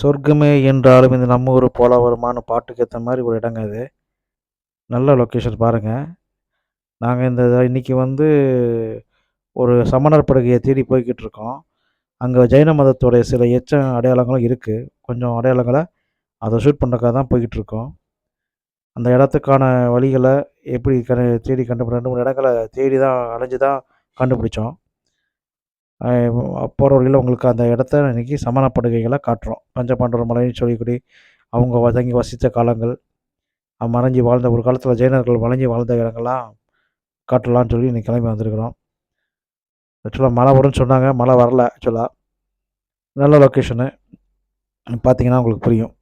சொர்க்கமே என்றாலும் இந்த நம்ம ஊர் போல வருமான பாட்டுக்கு ஏற்ற மாதிரி ஒரு இடங்க இது. நல்ல லொக்கேஷன் பாருங்கள் நாங்கள் இந்த இன்றைக்கி வந்து ஒரு சமணர் படுகையை தேடி போய்கிட்டு இருக்கோம். அங்கே ஜெயின மதத்தோடைய சில எச்ச அடையாளங்களும் இருக்குது கொஞ்சம் அடையாளங்களை அதை ஷூட் பண்ணுறக்காக தான் போய்கிட்டு இருக்கோம். அந்த இடத்துக்கான வழிகளை எப்படி க தேடி கண்டுபிடி ரெண்டு மூணு இடங்களை தேடி தான் அலைஞ்சு தான் கண்டுபிடிச்சோம். போகிற வழியில் உங்களுக்கு அந்த இடத்த இன்றைக்கி சமணப்படுகைகளை காட்டுறோம். பஞ்சபாண்டவர் மலைன்னு சொல்லிக்கூடி அவங்க வதங்கி வசித்த காலங்கள் மறைஞ்சி வாழ்ந்த ஒரு காலத்தில் ஜெயினர்கள் வளைஞ்சி வாழ்ந்த இடங்கள்லாம் காட்டலாம்னு சொல்லி இன்றைக்கி கிளம்பி வந்திருக்கிறோம். ஆக்சுவலாக மழை வரும்னு சொன்னாங்க மழை வரல ஆக்சுவலாக நல்ல லொக்கேஷனு பார்த்தீங்கன்னா உங்களுக்கு புரியும்.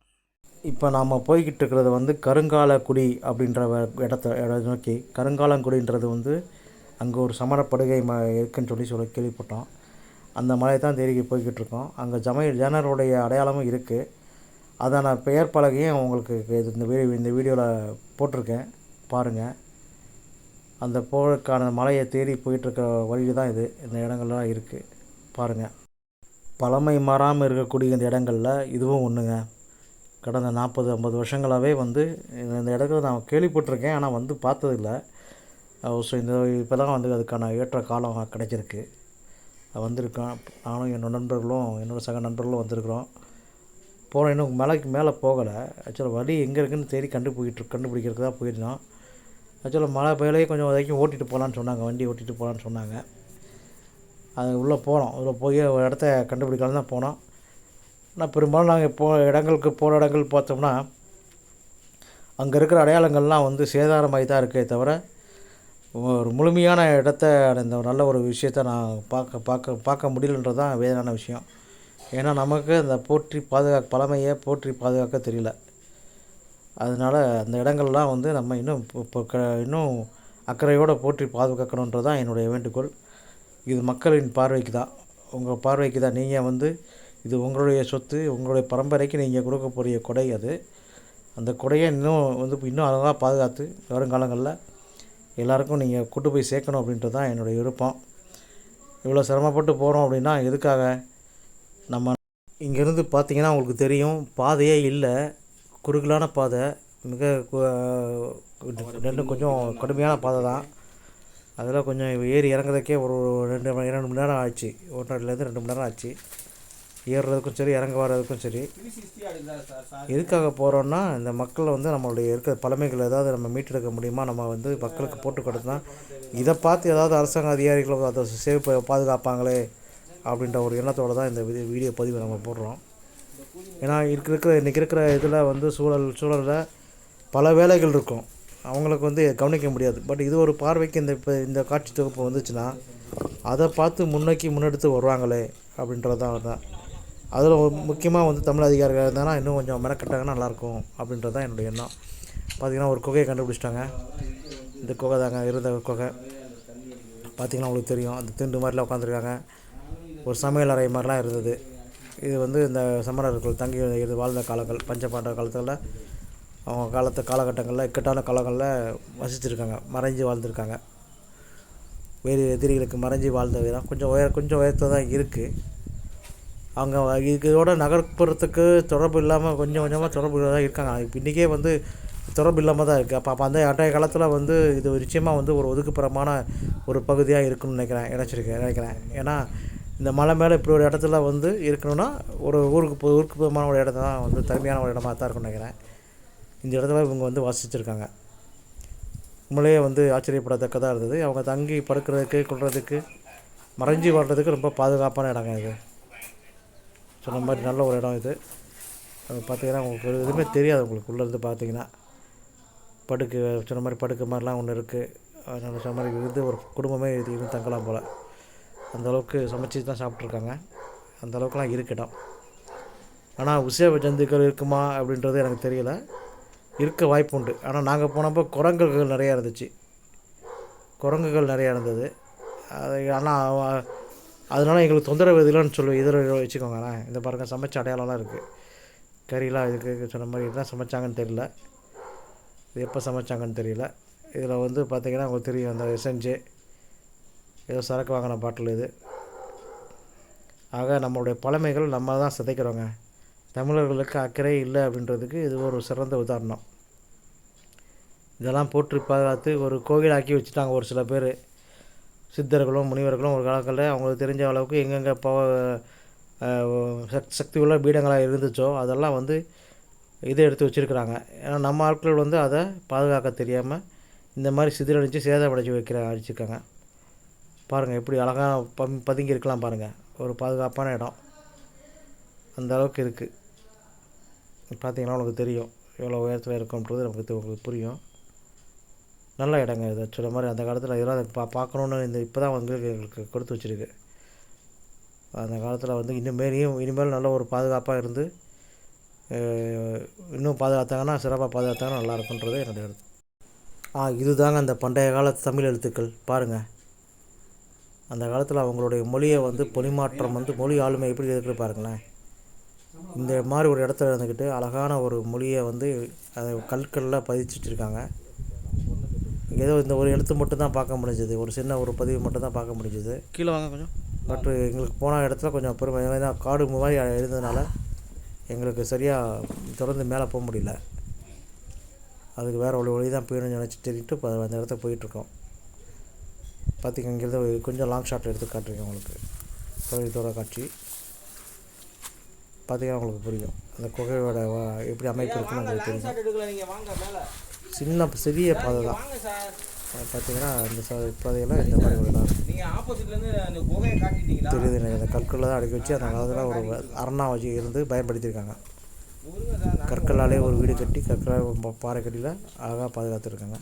இப்போ நாம் போய்கிட்டு இருக்கிறது வந்து கருங்காலக்குடி அப்படின்ற இடத்த இடம் நோக்கி. கருங்காலங்குடின்றது வந்து அங்கே ஒரு சமணப்படுகை ம இருக்குன்னு சொல்லி சொல்லி கேள்விப்பட்டோம். அந்த மலையை தான் தேடி போய்கிட்டு இருக்கோம் அங்கே ஜமையல் ஜனருடைய அடையாளமும் இருக்குது அதான பெயர் பலகையும் உங்களுக்கு இது இந்த வீடியோ இந்த வீடியோவில் போட்டிருக்கேன். பாருங்கள் அந்த போருக்கான மலையை தேடி போயிட்டுருக்க வழியில் தான் இது. இந்த இடங்கள்லாம் இருக்குது பாருங்கள் பழமை மாறாமல் இருக்கக்கூடிய இந்த இடங்களில் இதுவும் ஒன்றுங்க கடந்த நாற்பது ஐம்பது வருஷங்களாகவே வந்து இந்த இடத்துல நான் கேள்விப்பட்டிருக்கேன். ஆனால் வந்து பார்த்ததில்ல. ஸோ இந்த இப்போ தான் வந்து அதுக்கான ஏற்ற காலம் கிடைச்சிருக்கு. வந்திருக்கோம் நானும் என்னோட நண்பர்களும் என்னோட சக நண்பர்களும் வந்திருக்கிறோம். போகிறோம் இன்னும் மலைக்கு மேலே போகலை. ஆக்சுவலாக வழி எங்கே இருக்குன்னு தேடி கண்டுபிடிக்கிட்டு கண்டுபிடிக்கிறதுக்கு தான் போயிருந்தோம். ஆக்சுவலாக மழை பெய்யலையே கொஞ்சம் வரைக்கும் ஓட்டிகிட்டு போகலான்னு சொன்னாங்க. வண்டி ஓட்டிகிட்டு போகலான்னு சொன்னாங்க. அது உள்ளே போனோம். உள்ளே போய் ஒரு இடத்த கண்டுபிடிக்கலாம் தான் போனோம். ஆனால் பெரும்பாலும் நாங்கள் போ இடங்களுக்கு போகிற இடங்கள் பார்த்தோம்னா அங்கே இருக்கிற அடையாளங்கள்லாம் வந்து சேதாரமாகி தான் இருக்கே தவிர ஒரு முழுமையான இடத்த ஒரு நல்ல ஒரு விஷயத்த நான் பார்க்க பார்க்க பார்க்க முடியலன்றது தான் வேதனான விஷயம். ஏன்னா நமக்கு அந்த போற்றி பாதுகாக்க பழமையை போற்றி பாதுகாக்க தெரியல. அதனால் அந்த இடங்கள்லாம் வந்து நம்ம இன்னும் இப்போ இப்போ க இன்னும் அக்கறையோடு போற்றி பாதுகாக்கணுன்றது தான் என்னுடைய வேண்டுகோள். இது மக்களின் பார்வைக்கு தான். உங்கள் பார்வைக்கு தான். நீங்கள் வந்து இது உங்களுடைய சொத்து உங்களுடைய பரம்பரைக்கு நீங்கள் கொடுக்கக்கூடிய கொடை அது. அந்த கொடையை இன்னும் வந்து இன்னும் அழகாக பாதுகாத்து வருங்காலங்களில் எல்லாருக்கும் நீங்கள் கூட்டு போய் சேர்க்கணும் அப்படின்றது தான் என்னுடைய விருப்பம். இவ்வளோ சிரமப்பட்டு போகிறோம் அப்படின்னா எதுக்காக? நம்ம இங்கேருந்து பார்த்தீங்கன்னா உங்களுக்கு தெரியும் பாதையே இல்லை. குறுகலான பாதை மிக கு- ரெண்டும் கொஞ்சம் கடுமையான பாதை தான். அதில் கொஞ்சம் ஏறி இறங்குறதுக்கே ஒரு ரெண்டு இரண்டு மணி நேரம் ஆச்சு. ஒன்றரைலேருந்து ரெண்டு மணி நேரம் ஆச்சு. ஏறுறதுக்கும் சரி இறங்க வர்றதுக்கும் சரி. எதுக்காக போகிறோன்னா இந்த மக்களை வந்து நம்மளுடைய இருக்கிற பழமைகள் ஏதாவது நம்ம மீட்டெடுக்க முடியுமா? நம்ம வந்து மக்களுக்கு போட்டு கொடுத்தா இதை பார்த்து ஏதாவது அரசாங்க அதிகாரிகள் அதை சேவ் பாதுகாப்பாங்களே அப்படின்ற ஒரு எண்ணத்தோடு தான் இந்த வீடியோ வீடியோ பதிவை நம்ம போடுறோம். ஏன்னா இருக்க இருக்கிற இன்றைக்கி இருக்கிற இதில் வந்து சூழல் சூழலில் பல வேலைகள் இருக்கும். அவங்களுக்கு வந்து கவனிக்க முடியாது. பட் இது ஒரு பார்வைக்கு இந்த இப்போ இந்த காட்சி தொகுப்பு வந்துச்சுன்னா அதை பார்த்து முன்னோக்கி முன்னெடுத்து வருவாங்களே அப்படின்றது தான் தான். அதில் முக்கியமாக வந்து தமிழ் அதிகாரிகள் இருந்தாங்கன்னா இன்னும் கொஞ்சம் மெனக்கட்டாங்கன்னா நல்லாயிருக்கும் அப்படின்றது தான் என்னுடைய எண்ணம். பார்த்திங்கன்னா ஒரு குகையை கண்டுபிடிச்சிட்டாங்க. இந்த குகை தாங்க இருந்த குகை. பார்த்திங்கன்னா உங்களுக்கு தெரியும். அந்த திண்டு மாதிரிலாம் உட்காந்துருக்காங்க. ஒரு சமையல் அறை மாதிரிலாம் இருந்தது. இது வந்து இந்த சமணர்கள் தங்கி இது வாழ்ந்த காலங்கள் பஞ்சபாண்டவ காலத்தில் அவங்க காலத்து காலகட்டங்களில் இக்கட்டான காலங்களில் வசிச்சிருக்காங்க. மறைஞ்சு வாழ்ந்திருக்காங்க. வேறு எதிரிகளுக்கு மறைஞ்சு வாழ்ந்த விதம் கொஞ்சம் உயர் கொஞ்சம் உயரத்தில் தான் இருக்குது அவங்க இதோட நகர்ப்புறத்துக்கு தொடர்பு இல்லாமல் கொஞ்சம் கொஞ்சமாக தொடர்பு தான் இருக்காங்க. இப்போ இன்றைக்கே வந்து தொடர்பு இல்லாமல் தான் இருக்குது அப்போ அப்போ அந்த அன்றைய காலத்தில் வந்து இது நிச்சயமாக வந்து ஒரு ஒதுக்குப்புறமான ஒரு பகுதியாக இருக்குன்னு நினைக்கிறேன் நினச்சிருக்கேன் நினைக்கிறேன். ஏன்னா இந்த மலை மேலே இப்படி ஒரு இடத்துல வந்து இருக்கணும்னா ஒரு ஊருக்கு ஊருக்கு புறமான ஒரு இடம் தான் வந்து தனிமையான ஒரு இடமா தான் இருக்கும்னு நினைக்கிறேன். இந்த இடத்துல இவங்க வந்து வசிச்சிருக்காங்க. உண்மையிலேயே வந்து ஆச்சரியப்படத்தக்கதாக இருந்தது. அவங்க தங்கி படுக்கிறதுக்கு கொள்றதுக்கு மறைஞ்சி வாழ்கிறதுக்கு ரொம்ப பாதுகாப்பான இடங்க இது. சொன்ன மாதிரி நல்ல ஒரு இடம் இது. பார்த்திங்கன்னா பார்த்தீங்கன்னா உங்களுக்கு ஒரு எதுவுமே தெரியாது உங்களுக்கு உள்ளேருந்து பார்த்தீங்கன்னா. படுக்கு சொன்ன மாதிரி படுக்கு மாதிரிலாம் ஒன்று இருக்குது அதனால் சொன்ன மாதிரி இருந்து ஒரு குடும்பமே இது இருந்து தங்கலாம் போல். அந்த அளவுக்கு சமைச்சு தான் சாப்பிட்ருக்காங்க அந்த அளவுக்குலாம் இடம் ஆனால் உசேவ ஜந்துக்கள் இருக்குமா அப்படின்றது எனக்கு தெரியல. இருக்க வாய்ப்பு உண்டு. ஆனால் நாங்கள் போனப்போ குரங்குகள் நிறையா இருந்துச்சு. குரங்குகள் நிறையா இருந்தது. அது ஆனால் அதனால் எங்களுக்கு தொந்தரவு இல்லைன்னு சொல்லி இதில் வச்சுக்கோங்களேன். இந்த பாருங்கள் சமைச்ச அடையாளம்லாம் இருக்குது கறிலாம் இதுக்கு சொன்ன மாதிரி என்ன சமைச்சாங்கன்னு தெரியல. இது எப்போ சமைச்சாங்கன்னு தெரியல. இதில் வந்து பார்த்திங்கன்னா உங்களுக்கு தெரியும் அந்த செஞ்சு ஏதோ சரக்கு வாங்கின பாட்டில் இது. ஆக நம்மளுடைய பழமைகள் நம்ம தான் சிதைக்கிறோங்க. தமிழர்களுக்கு அக்கறை இல்லை அப்படின்றதுக்கு இது ஒரு சிறந்த உதாரணம். இதெல்லாம் போட்டு பாதுகாத்து ஒரு கோவிலாக்கி வச்சுட்டாங்க ஒரு சில பேர். சித்தர்களும் முனிவர்களும் ஒரு காலங்களில் அவங்களுக்கு தெரிஞ்ச அளவுக்கு எங்கெங்கே பவ சக் சக்தி உள்ள பீடங்களாக இருந்துச்சோ அதெல்லாம் வந்து இதை எடுத்து வச்சுருக்குறாங்க. ஏன்னா நம்ம ஆட்கள் வந்து அதை பாதுகாக்க தெரியாமல் இந்த மாதிரி சிதிலடித்து சேதமடைச்சி வைக்கிற அடிச்சிருக்காங்க. பாருங்கள் எப்படி அழகாக பம் பதுங்கி இருக்கலாம் பாருங்கள் ஒரு பாதுகாப்பான இடம். அந்த அளவுக்கு இருக்குது பார்த்தீங்கன்னா உங்களுக்கு தெரியும். எவ்வளோ உயரத்தில் இருக்கும்ன்றது நமக்கு உங்களுக்கு புரியும். நல்ல இடங்க இது சொல்ல மாதிரி அந்த காலத்தில் இதெல்லாம் பா பார்க்கணுன்னு இந்த இப்போ தான் வந்து எங்களுக்கு கொடுத்து வச்சுருக்கு. அந்த காலத்தில் வந்து இனிமேலையும் இனிமேல் நல்ல ஒரு பாதுகாப்பாக இருந்து இன்னும் பாதுகாத்தாங்கன்னா சிறப்பாக பாதுகாத்தாங்கன்னா நல்லா இருக்குன்றது என்னுடைய கருத்து. ஆ இதுதாங்க அந்த பண்டைய கால தமிழ் எழுத்துக்கள். பாருங்கள் அந்த காலத்தில் அவங்களுடைய மொழியை வந்து பொலிமாற்றம் வந்து மொழி ஆளுமை எப்படி இருக்குது பாருங்களேன். இந்த மாதிரி ஒரு இடத்துல இருந்துக்கிட்டு அழகான ஒரு மொழியை வந்து அதை கற்களில் பதிச்சிட்டு இருக்காங்க. ஏதோ இந்த ஒரு எழுத்து மட்டும் தான் பார்க்க முடிஞ்சது. ஒரு சின்ன ஒரு பதிவு மட்டும் தான் பார்க்க முடிஞ்சது. கீழே வாங்க கொஞ்சம். பட் எங்களுக்கு போன இடத்துல கொஞ்சம் பெருமை. ஏன்னா காடு மாதிரி இருந்ததுனால எங்களுக்கு சரியாக தொடர்ந்து மேலே போக முடியல. அதுக்கு வேறு ஒரு வழி தான் போயிடணும்னு நினச்சி தேடிட்டு இப்போ அந்த இடத்துக்கு போயிட்டுருக்கோம். பார்த்திங்க இங்கேருந்து கொஞ்சம் லாங் ஷாட் எடுத்து காட்டுறீங்க உங்களுக்கு. கோயிலத்தோட காட்சி. பார்த்தீங்கன்னா உங்களுக்கு புரியும். அந்த குகையோட எப்படி அமைப்பு இருக்குன்னு உங்களுக்கு தெரியும். சின்ன சிறிய பாதை தான். பார்த்தீங்கன்னா இந்த ச பாதையில் இந்த மாதிரி ஒரு அந்த காட்டிட்டீங்களா தெரியுது எனக்கு. இந்த கற்களில் தான் அடுக்கி வச்சு அந்த காலத்தில் ஒரு அரணா வச்சு இருந்து பயன்படுத்தியிருக்காங்க. கற்களாலே ஒரு வீடு கட்டி கற்களால் பாறை கட்டியில் அழகாக பாதுகாத்துருக்காங்க.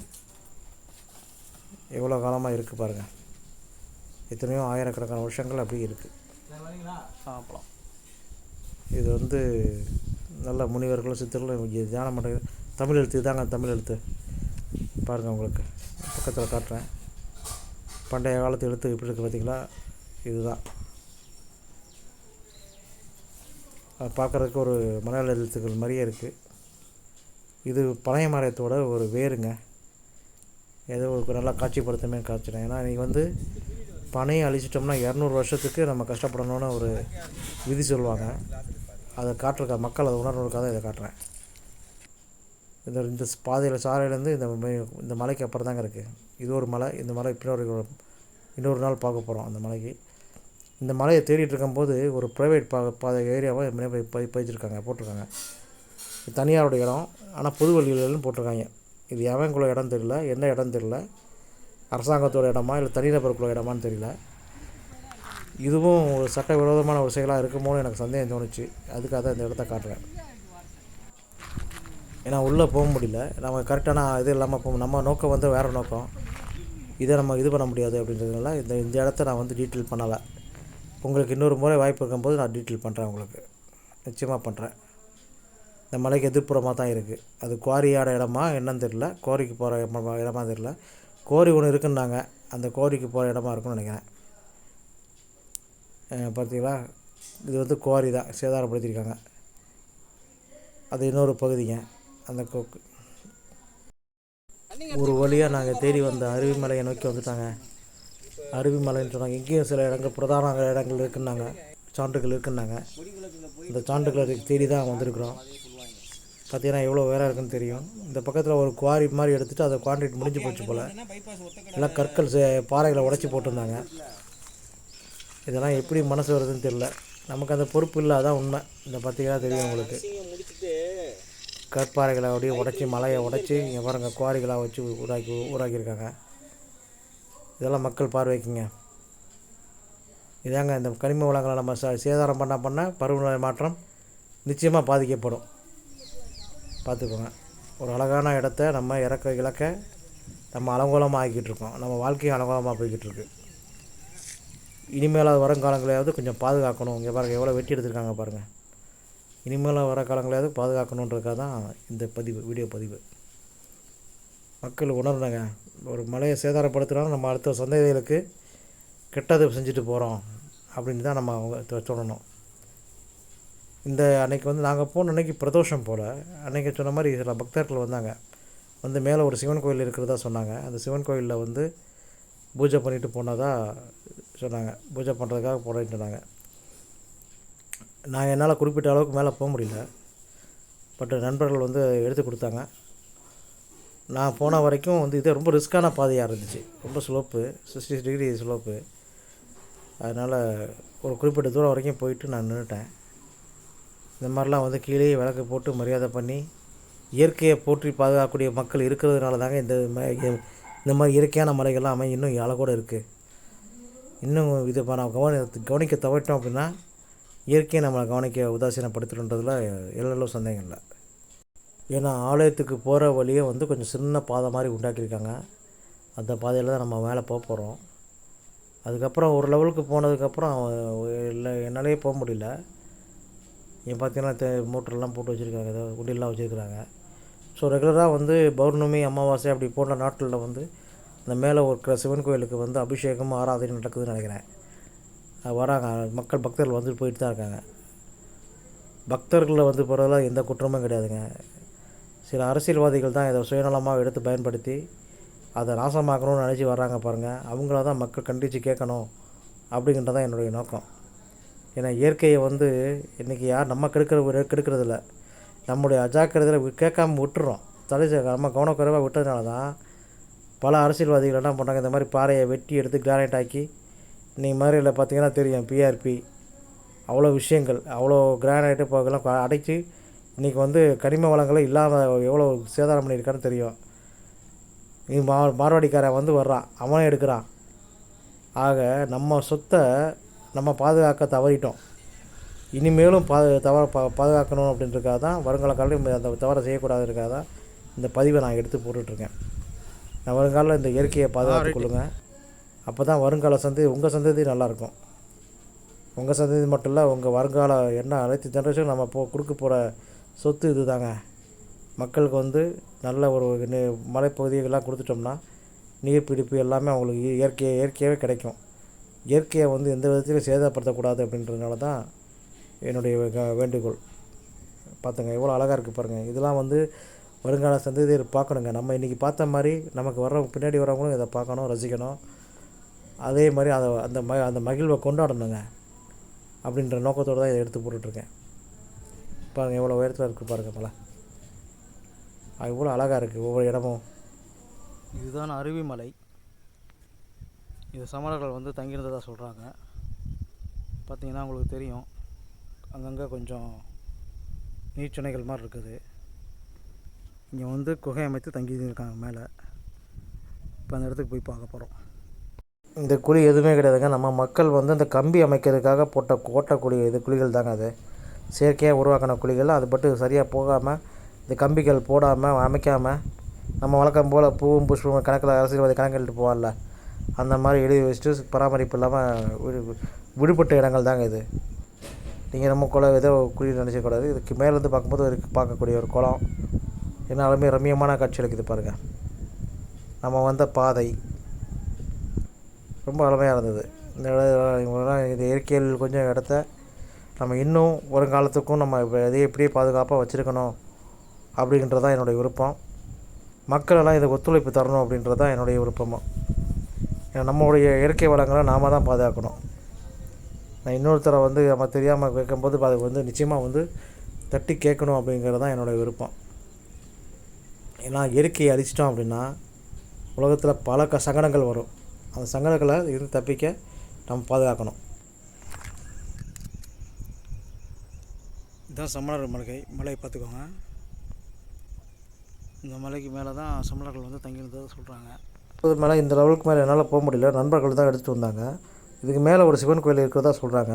எவ்வளோ காலமாக இருக்குது பாருங்கள் எத்தனையோ ஆயிரக்கணக்கான வருஷங்கள் அப்படி இருக்குது இது வந்து நல்ல முனிவர்களும் சித்தர்களும் தியானம் பண்ணுற தமிழ் எழுத்து இதாங்க தமிழ் எழுத்து பாருங்கள் உங்களுக்கு. பக்கத்தில் காட்டுறேன். பண்டைய காலத்து எழுத்து எப்படி இருக்குது பார்த்தீங்களா இதுதான். அது பார்க்குறதுக்கு ஒரு மலையாள எழுத்துக்கள் மாதிரியே இருக்குது இது பழைய மரத்தோட ஒரு வேருங்க. ஏதோ ஒரு நல்லா காட்சிப்படுத்தமே காய்ச்சிடும் ஏன்னா இன்றைக்கி வந்து பனையை அழிச்சிட்டோம்னா இரநூறு வருஷத்துக்கு நம்ம கஷ்டப்படணும்னு ஒரு விதி சொல்லுவாங்க. அதை காட்டுறக்க மக்கள் அதை உணர்வுக்காக இதை காட்டுறேன். இந்த இந்த பாதையில் சாலையிலேருந்து இந்த இந்த மலைக்கு அப்புறம் தாங்க இருக்குது இது ஒரு மலை இந்த மலை இன்னொரு இன்னொரு நாள் பார்க்க போகிறோம் அந்த மலைக்கு. இந்த மலையை தேடிட்டு இருக்கும்போது ஒரு ப்ரைவேட் பா பாதை ஏரியாவை போய் பதி பதிச்சிருக்காங்க போட்டிருக்காங்க. இது தனியாரோட இடம் ஆனால் பொது வழியிலும் போட்டிருக்காங்க. இது எவங்குள்ள இடம் தெரியல என்ன இடம் தெரியல அரசாங்கத்தோட இடமா இல்லை தனிநபருக்குள்ள இடமான்னு தெரியல. இதுவும் ஒரு சட்டவிரோதமான ஒரு செயலாக இருக்குமோன்னு எனக்கு சந்தேகம் தோணுச்சு. அதுக்காக தான் இந்த இடத்த காட்டுறேன். ஏன்னா உள்ளே போக முடியல. நம்ம கரெக்டான இது இல்லாமல் போகும் நம்ம நோக்கம் வந்து வேறு நோக்கம். இதை நம்ம இது பண்ண முடியாது அப்படின்றதுனால இந்த இந்த இடத்த நான் வந்து டீட்டெயில் பண்ணலை. உங்களுக்கு இன்னொரு முறை வாய்ப்பு இருக்கும்போது நான் டீட்டெயில் பண்ணுறேன் உங்களுக்கு. நிச்சயமாக பண்ணுறேன் இந்த மலைக்கு எதிர்ப்புறமாக தான் இருக்குது அது குவாரியான இடமா என்னன்னு தெரியல. கோரிக்கு போகிற இடமா தெரியல. கோரி ஒன்று இருக்குன்னாங்க. அந்த கோரிக்கு போகிற இடமா இருக்குன்னு நினைக்கிறேன். பார்த்தீங்களா? இது வந்து குவாரி தான். சேதாரப்படுத்தியிருக்காங்க. அது இன்னொரு பகுதிங்க. அந்த கோக்கு. ஒரு வழியாக நாங்கள் தேடி வந்த அருவிமலையை நோக்கி வந்துட்டாங்க. அருவிமலைன்னு சொன்னாங்க. இங்கேயும் சில இடங்கள் பிரதான இடங்கள் இருக்குன்னாங்க. சான்றுகள் இருக்குன்னாங்க. இந்த சான்றுகளை தேடி தான் வந்திருக்கிறோம். பார்த்தீங்கன்னா எவ்வளோ வேற இருக்குன்னு தெரியும். இந்த பக்கத்தில் ஒரு குவாரி மாதிரி எடுத்துகிட்டு அதை கான்ட்ராக்ட் முடிஞ்சு போச்சு போல். எல்லாம் கற்கள் சே- பாறைகளை உடைச்சி போட்டிருந்தாங்க. இதெல்லாம் எப்படி மனசு வருதுன்னு தெரில நமக்கு அந்த பொறுப்பு இல்லை அதான் உண்மை. இந்த பார்த்தீங்கன்னா தெரியும் உங்களுக்கு. கற்பாறைகளை அப்படியே உடச்சி மலையை உடச்சி இங்கே பாருங்க குவாரிகளாக வச்சு உருவாக்கி உருவாக்கியிருக்காங்க. இதெல்லாம் மக்கள் பார்வைக்குங்க. இதாங்க இந்த கனிம வளங்களை நம்ம ச சேதாரம் பண்ண பண்ண பருவநிலை மாற்றம் நிச்சயமாக பாதிக்கப்படும். பார்த்துக்கோங்க. ஒரு அழகான இடத்த நம்ம இறக்க இழக்க நம்ம அலங்கோலமாக ஆக்கிட்டு இருக்கோம் நம்ம வாழ்க்கையும் அலங்கோலமாக போய்கிட்டு இருக்கு இனிமேல் வருங்காலங்களையாவது கொஞ்சம் பாதுகாக்கணும். இங்கே பாருங்கள் எவ்வளோ வெட்டி எடுத்திருக்காங்க பாருங்கள் இனிமேல் வர காலங்களையாவது பாதுகாக்கணுன்றதுக்காக தான் இந்த பதிவு வீடியோ பதிவு. மக்கள் உணரணுங்க ஒரு மலையை சேதாரப்படுத்தினாலும் நம்ம அடுத்த சந்ததிகளுக்கு கெட்டது செஞ்சுட்டு போகிறோம் அப்படின்னு தான் நம்ம அவங்க சொல்லணும். இந்த அன்னைக்கு வந்து நாங்கள் போன அன்னைக்கு பிரதோஷம் போல் அன்னைக்கு சொன்ன மாதிரி சில பக்தர்கள் வந்தாங்க. வந்து மேலே ஒரு சிவன் கோயில் இருக்கிறதா சொன்னாங்க. அந்த சிவன் கோயிலில் வந்து பூஜை பண்ணிட்டு போனதாக சொன்னாங்க. பூஜை பண்ணுறதுக்காக போகிறேன்னு சொன்னாங்க. நான் என்னால் குறிப்பிட்ட அளவுக்கு மேலே போக முடியல. பட் நண்பர்கள் வந்து எடுத்து கொடுத்தாங்க. நான் போன வரைக்கும் வந்து இது ரொம்ப ரிஸ்க்கான பாதையாக இருந்துச்சு. ரொம்ப ஸ்லோப்பு. Sixty degree slope. அதனால் ஒரு குறிப்பிட்ட தூரம் வரைக்கும் போயிட்டு நான் நின்றுட்டேன். இந்த மாதிரிலாம் வந்து கீழே விளக்கு போட்டு மரியாதை பண்ணி இயற்கையை போற்றி பாதுகாக்கக்கூடிய மக்கள் இருக்கிறதுனால தாங்க இந்த இ- இந்த மாதிரி இயற்கையான மலைகள்லாம் அமைய இன்னும் கூட இருக்குது இன்னும் இதை நான் கவனி கவனிக்க தவிட்டோம் அப்படின்னா இயற்கையை நம்மளை கவனிக்க உதாசீனப்படுத்துறன்றதுல எல்லளவு சந்தேகம் இல்லை. ஏன்னா ஆலயத்துக்கு போகிற வழியே வந்து கொஞ்சம் சின்ன பாதை மாதிரி உண்டாக்கியிருக்காங்க. அந்த பாதையில் தான் நம்ம மேலே போக போகிறோம் அதுக்கப்புறம் ஒரு லெவலுக்கு போனதுக்கப்புறம் இல்லை என்னாலேயே போக முடியல. இங்கே பார்த்தீங்கன்னா மோட்டர்லாம் போட்டு வச்சுருக்காங்க. ஏதோ குண்டிலாம் வச்சுருக்குறாங்க. ஸோ ரெகுலராக வந்து பௌர்ணமி அமாவாசை அப்படி போன்ற நாட்களில் வந்து இந்த மேலே இருக்கிற சிவன் கோயிலுக்கு வந்து அபிஷேகம் ஆராதனை நடக்குதுன்னு நினைக்கிறேன். வராங்க. மக்கள் பக்தர்கள் வந்துட்டு போயிட்டு தான் இருக்காங்க. பக்தர்களில் வந்து போகிறதெல்லாம் எந்த குற்றமும் கிடையாதுங்க. சில அரசியல்வாதிகள் தான் இதை சுயநலமாக எடுத்து பயன்படுத்தி அதை நாசமாக்கணும்னு நினச்சி வர்றாங்க பாருங்கள் அவங்கள தான் மக்கள் கண்டித்து கேட்கணும் அப்படிங்கிறது தான் என்னுடைய நோக்கம். ஏன்னா இயற்கையை வந்து இன்றைக்கி யார் நம்ம கெடுக்கிற கெடுக்கிறதில்ல. நம்முடைய அஜாக்கிரதையில் கேட்காம விட்டுறோம். தலை நம்ம கவனக்குறைவாக விட்டதுனால தான் பல அரசியல்வாதிகள் என்ன பண்ணுறாங்க இந்த மாதிரி பாறையை வெட்டி எடுத்து கிரானைட் ஆக்கி இன்றைக்கி மாதிரியில் பார்த்தீங்கன்னா தெரியும் பிஆர்பி அவ்வளோ விஷயங்கள் அவ்வளோ கிரானைட்டு போகலாம் அடைச்சி இன்றைக்கி வந்து கனிம வளங்களே இல்லாமல் எவ்வளோ சேதாரம் பண்ணியிருக்கான்னு தெரியும். நீ மா மார்வாடிக்காரன் வந்து வர்றான் அவனே எடுக்கிறான். ஆக நம்ம சொத்தை நம்ம பாதுகாக்க தவறிட்டோம். இனிமேலும் பா தவற பா பாதுகாக்கணும் அப்படின்றதுக்காக தான் வருங்கால காலையில் அந்த தவறை செய்யக்கூடாதுக்காக தான் இந்த பதிவை நான் எடுத்து போட்டுட்ருக்கேன். நான் வருங்காலில் இந்த இயற்கையை பாதுகாத்துக் கொள்ளுங்க. அப்போ தான் வருங்கால சந்ததி உங்கள் சந்ததி நல்லாயிருக்கும். உங்கள் சந்ததி மட்டும் இல்லை உங்கள் வருங்கால என்ன அனைத்து ஜென்ரேஷன் நம்ம போ கொடுக்க போகிற சொத்து இது தாங்க மக்களுக்கு வந்து நல்ல ஒரு நி- மலைப்பகுதிகள்லாம் கொடுத்துட்டோம்னா நீர் பிடிப்பு எல்லாமே அவங்களுக்கு இயற்கையை இயற்கையாகவே கிடைக்கும். இயற்கையை வந்து எந்த விதத்திலும் சேதப்படுத்தக்கூடாது அப்படின்றதுனால தான் என்னுடைய க- வேண்டுகோள். பார்த்துங்க எவ்வளோ அழகாக இருக்குது பாருங்கள் இதெல்லாம் வந்து வருங்கால சந்ததியர் பார்க்கணுங்க. நம்ம இன்றைக்கி பார்த்த மாதிரி நமக்கு வர்றவங்க பின்னாடி வரவங்களும் இதை பார்க்கணும் ரசிக்கணும். அதே மாதிரி அதை அந்த ம அந்த மகிழ்வை கொண்டாடணுங்க அப்படின்ற நோக்கத்தோடு தான் இதை எடுத்து போட்டுட்ருக்கேன். பாருங்கள் எவ்வளோ உயரத்தில் இருக்குது பாருங்கள் மலை அது இவ்வளோ அழகாக இருக்குது ஒவ்வொரு இடமும். இதுதான் அருவி மலை. இது சமணர்கள் வந்து தங்கியிருந்ததாக சொல்கிறாங்க பார்த்தீங்கன்னா உங்களுக்கு தெரியும் அங்கங்கே கொஞ்சம் நீர்ச்சுனைகள் மாதிரி இருக்குது. இங்கே வந்து குகை அமைத்து தங்கி இருக்காங்க மேலே. இப்போ அந்த இடத்துக்கு போய் பார்க்க போகிறோம் இந்த குழி எதுவுமே கிடையாதுங்க. நம்ம மக்கள் வந்து இந்த கம்பி அமைக்கிறதுக்காக போட்ட கோட்டை குழி இது குழிகள் தாங்க அது. செயற்கையாக உருவாக்கின குழிகள் அது பட்டு சரியாக போகாமல் இந்த கம்பிகள் போடாமல் அமைக்காமல் நம்ம வழக்கம் போல் பூவும் புஷ்பம் கணக்கில் அரசியல்வாதி கணக்கு எழுதிட்டு அந்த மாதிரி எழுதி வச்சுட்டு பராமரிப்பு இல்லாமல் விடு விடுபட்ட இடங்கள் தாங்க இது. நீங்கள் நம்ம குளம் ஏதோ குழி நினச்சக்கூடாது இதுக்கு மேலேருந்து பார்க்கும்போது ஒரு பார்க்கக்கூடிய ஒரு குளம். என்னாலுமே ரம்மியமான காட்சி எடுக்குது பாருங்கள் நம்ம வந்த பாதை. ரொம்ப அருமையாக இருந்தது. இந்த இடம் இந்த இது இயற்கையில் கொஞ்சம் இடத்த நம்ம இன்னும் வருங்காலத்துக்கும் நம்ம இப்ப இதை எப்படியே பாதுகாப்பாக வச்சுருக்கணும் அப்படின்றது தான் என்னுடைய விருப்பம். மக்களெல்லாம் இதை இதுக்கு ஒத்துழைப்பு தரணும் அப்படின்றது தான் என்னுடைய விருப்பமும். ஏன்னா நம்மளுடைய இயற்கை வளங்களை நாம தான் பாதுகாக்கணும். நான் இன்னொருத்தரை வந்து நம்ம தெரியாமல் கேட்கும்போது அது வந்து நிச்சயமாக வந்து தட்டி கேட்கணும் அப்படிங்கிறது தான் என்னுடைய விருப்பம். ஏன்னா இயற்கையை அழிச்சிட்டோம் அப்படின்னா உலகத்தில் பல க சங்கடங்கள் வரும். அந்த சங்கடங்களை இருந்து தப்பிக்க நம்ம பாதுகாக்கணும். இதுதான் சமணர் மலை மலையை பார்த்துக்கோங்க. இந்த மலைக்கு மேலே தான் சமணர்கள் வந்து தங்கியிருந்ததாக சொல்கிறாங்க அது மேலே இந்த லெவலுக்கு மேலே என்னால் போக முடியல. நண்பர்கள் தான் எடுத்துகிட்டு வந்தாங்க. இதுக்கு மேலே ஒரு சிவன் கோயில் இருக்கிறதா சொல்கிறாங்க